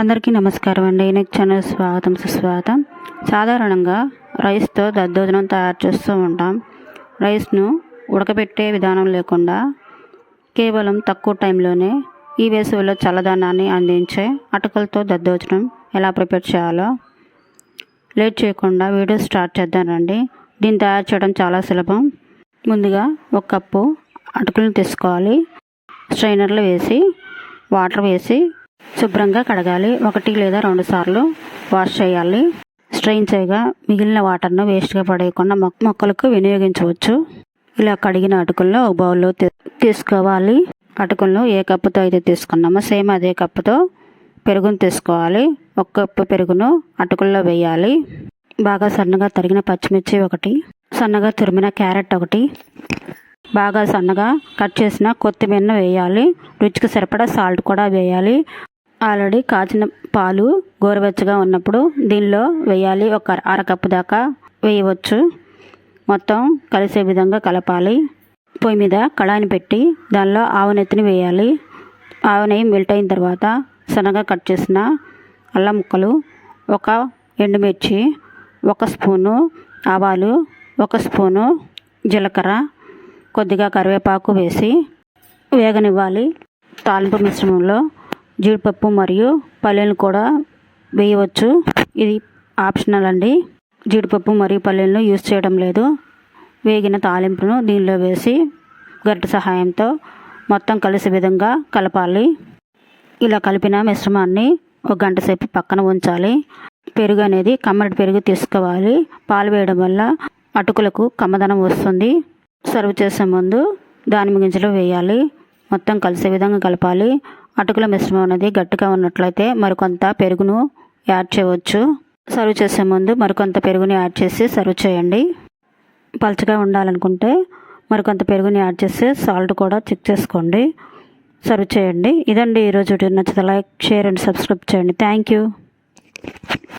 అందరికీ నమస్కారం అండి. నెక్ ఛానల్ స్వాగతం సుస్వాగతం. సాధారణంగా రైస్తో దద్దోజనం తయారు చేస్తూ ఉంటాం. రైస్ను ఉడకబెట్టే విధానం లేకుండా కేవలం తక్కువ టైంలోనే ఈ వేసవిలో చల్లదనాన్ని అందించే అటుకలతో దద్దోజనం ఎలా ప్రిపేర్ చేయాలో లేట్ చేయకుండా వీడియో స్టార్ట్ చేద్దానండి. దీన్ని తయారు చేయడం చాలా సులభం. ముందుగా ఒక కప్పు అటుకులను తీసుకోవాలి. స్ట్రైనర్లో వేసి వాటర్ వేసి శుభ్రంగా కడగాలి. ఒకటి లేదా రెండు సార్లు వాష్ చేయాలి. స్ట్రెయిన్ చేయగా మిగిలిన వాటర్ను వేస్ట్గా పడేయకుండా మొక్క మొక్కలకు వినియోగించవచ్చు. ఇలా కడిగిన అటుకుల్లో ఒక బౌల్లో తీసుకోవాలి. అటుకుల్లో ఏ కప్పుతో అయితే తీసుకున్నామో సేమ్ అదే కప్పుతో పెరుగును తీసుకోవాలి. ఒక కప్పు పెరుగును అటుకుల్లో వేయాలి. బాగా సన్నగా తరిగిన పచ్చిమిర్చి ఒకటి సన్నగా తురిమిన క్యారెట్ ఒకటి బాగా సన్నగా కట్ చేసిన కొత్తిమీరను వేయాలి. రుచికి సరిపడా సాల్ట్ కూడా వేయాలి. ఆల్రెడీ కాచిన పాలు గోరువెచ్చగా ఉన్నప్పుడు దీనిలో వేయాలి. ఒక అరకప్పు దాకా వేయవచ్చు. మొత్తం కలిసే విధంగా కలపాలి. పొయ్యి మీద కళాయిని పెట్టి దానిలో ఆవు నెత్తిని వేయాలి. ఆవు నెయ్యి మెల్ట్ అయిన తర్వాత సన్నగా కట్ చేసిన అల్లం ముక్కలు ఒక ఎండుమిర్చి ఒక స్పూను ఆవాలు ఒక స్పూను జీలకర్ర కొద్దిగా కరివేపాకు వేసి వేగనివ్వాలి. తాలింపు మిశ్రమంలో జీడిపప్పు మరియు పల్లీలను కూడా వేయవచ్చు. ఇది ఆప్షనల్ అండి. జీడిపప్పు మరియు పల్లీలను యూజ్ చేయడం లేదు. వేగిన తాలింపును దీనిలో వేసి గరిట సహాయంతో మొత్తం కలిసే విధంగా కలపాలి. ఇలా కలిపిన మిశ్రమాన్ని ఒక గంట సేపు పక్కన ఉంచాలి. పెరుగు అనేది కమ్మటి పెరుగు తీసుకోవాలి. పాలు వేయడం వల్ల అటుకులకు కమ్మదనం వస్తుంది. సర్వ్ చేసే ముందు దానిమ్మ గింజలు వేయాలి. మొత్తం కలిసే విధంగా కలపాలి. అటుకుల మిశ్రమం అనేది గట్టిగా ఉన్నట్లయితే మరికొంత పెరుగును యాడ్ చేయవచ్చు. సర్వ్ చేసే ముందు మరికొంత పెరుగుని యాడ్ చేసి సర్వ్ చేయండి. పలచగా ఉండాలనుకుంటే మరికొంత పెరుగుని యాడ్ చేసి సాల్ట్ కూడా చెక్ చేసుకోండి. సర్వ్ చేయండి. ఇదండి ఈరోజు నచ్చితే లైక్ షేర్ అండ్ సబ్స్క్రైబ్ చేయండి. Thank you.